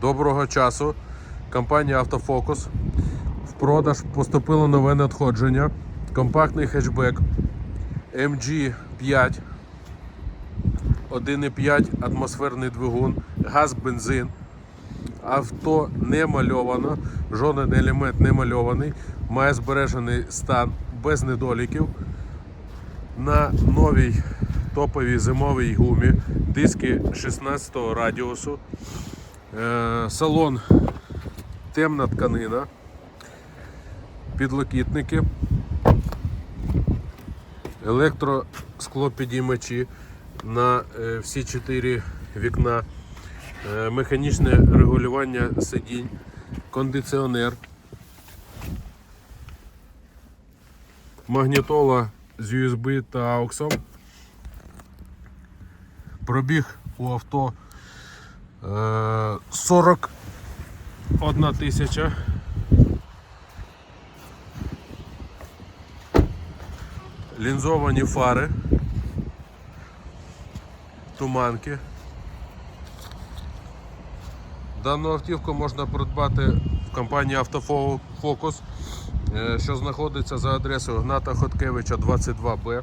Доброго часу. Компанія Автофокус. В продаж поступило нове надходження. Компактний хетчбек MG5. 1,5 атмосферний двигун, газ, бензин. Авто не мальовано, жоден елемент не мальований, має збережений стан без недоліків. На новій топовій зимовій гумі, диски 16 радіусу, салон темна тканина, підлокітники, електросклопідіймачі на е, всі чотири вікна, е, механічне регулювання сидінь, кондиціонер, магнітола з USB та AUX. Пробіг у авто е, 41 тисяча. Лінзовані фари, туманки. Дану автівку можна придбати в компанії Автофокус, е, що знаходиться за адресою Гната Хоткевича 22Б.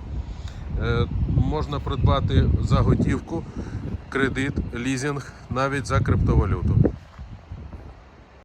Е, Можна придбати за готівку, кредит, лізинг, навіть за криптовалюту.